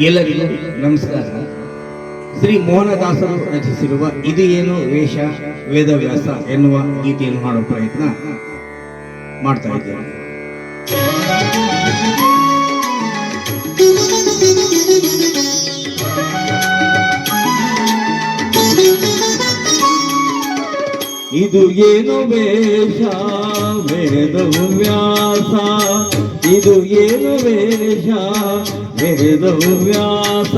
ಎಲ್ಲರಿಗೂ ನಮಸ್ಕಾರ. ಶ್ರೀ ಮೋಹನದಾಸರು ರಚಿಸಿರುವ ಇದು ಏನು ವೇಷ, ವೇದವ್ಯಾಸ ಎನ್ನುವ ಗೀತೆಯನ್ನು ಮಾಡುವ ಪ್ರಯತ್ನ ಮಾಡ್ತಾ ಇದ್ದೇನೆ. ಇದು ಏನು ವೇಷ ವೇದವು ವ್ಯಾಸ ಇದು ಏನು ವೇಷ? ವೇದವು ವ್ಯಾಸ.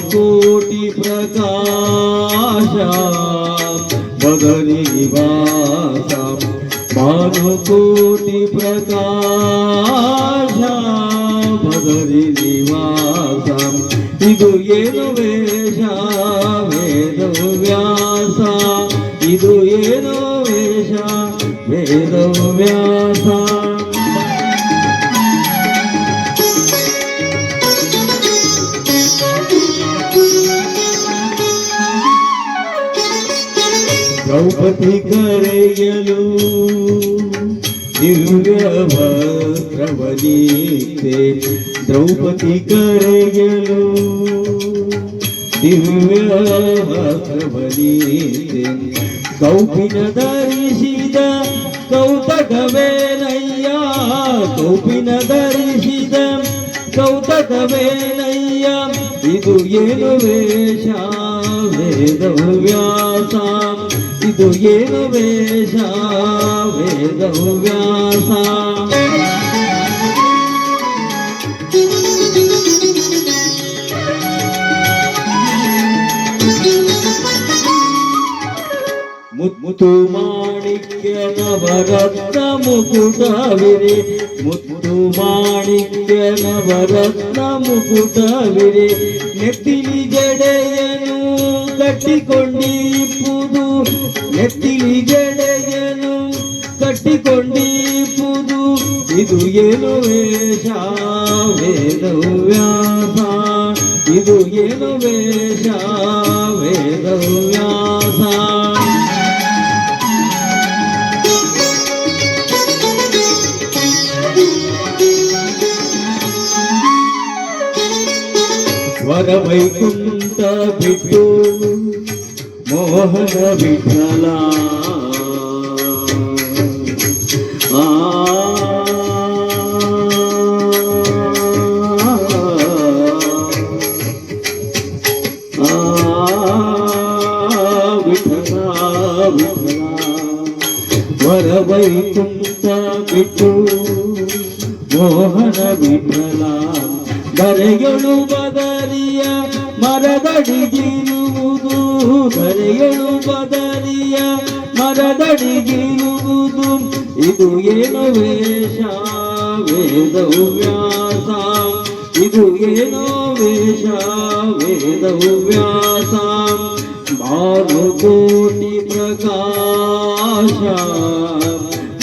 ಕೋಟಿ ಪ್ರಕಾಶ. ಬದರಿ ನಿವಾಸ. ಕೋಟಿ ಪ್ರಕಾಶ. ಬದಲಿ ನಿವಾಸ. ಇದು ಏನು ವೇಷ? ವೇದವು ವ್ಯಾಸ. ಇದು ಏನು ವೇಷ? ವೇದವು ವ್ಯಾಸ. ದ್ರೌಪದಿ ಕರೆಯಲು ದಿವ್ಯ ವಸ್ತ್ರವನೀತೆ ದ್ರೌಪದಿ ಕರೆಯಲು ದಿವ್ಯ ವಸ್ತ್ರವನೀತೆ ಕೌಪಿನ ಧರಿಸಿದ ಕೌತಕವೇನಯ್ಯ ಕೌಪಿನ ಧರಿಸಿದ ಕೌತಕವೇನಯ್ಯ ಇದು ಏನು ವೇಷ ವೇದವು ವ್ಯಾಸ ಇದು ಏನು ವೇಷ ವೇದವು ವ್ಯಾಸ ಮುತ್ತು ಮಾಣಿಕ್ಯ ನವರತ್ನ ಮುಕುಟವಿರೆ ಮುತ್ತು ಮಾಣಿಕ್ಯ ನವರತ್ನ ಮುಕುಟವಿರೆ ನೆತ್ತಿಲಿ ಜಡೆಯನು ಕಟ್ಟಿಕೊಂಡಿಪ್ಪುದು ನೆತ್ತಿಲಿ ಜಡೆಯನು ಕಟ್ಟಿಕೊಂಡಿಪ್ಪುದು ಇದು ಏನು ವೇಷ ವೇದವು ವ್ಯಾಸ ಇದು ಏನು ವೇಷ ವೇದವು ವ್ಯಾಸ ಸ್ವರ ವೈಕುಂಠ ಬಿಟ್ಟು మోహన విఠల ఆ. వరవైకుంఠ బిట్టు మోహన విఠల బరయలు బదలియ ಮೋಹನ ವಿಠಲ ಧರೆಯಳು ಬದರಿಯ ಮರದಡಿಗಿರುವುದು ಧರೆಯಳು ಬದರಿಯ ಮರದಡಿಗಿರುವುದು ಇದು ಏನು ವೇಷ ವೇದವು ವ್ಯಾಸ ಇದು ಏನೋ ವೇಷ ವೇದವು ವ್ಯಾಸ ಭಾನುಕೋಟಿ ಪ್ರಕಾಶ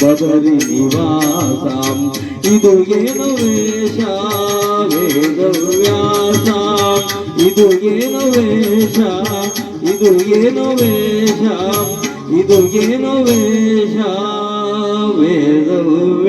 ಬದರಿ ನಿವಾಸ ಇದು ಏನು ವೇಷ ಇದು ಏನು ವೇಷ ಇದು ಏನು ವೇಷ ಇದು ಏನು ವೇಷ ವೇದವು ವ್ಯಾಸ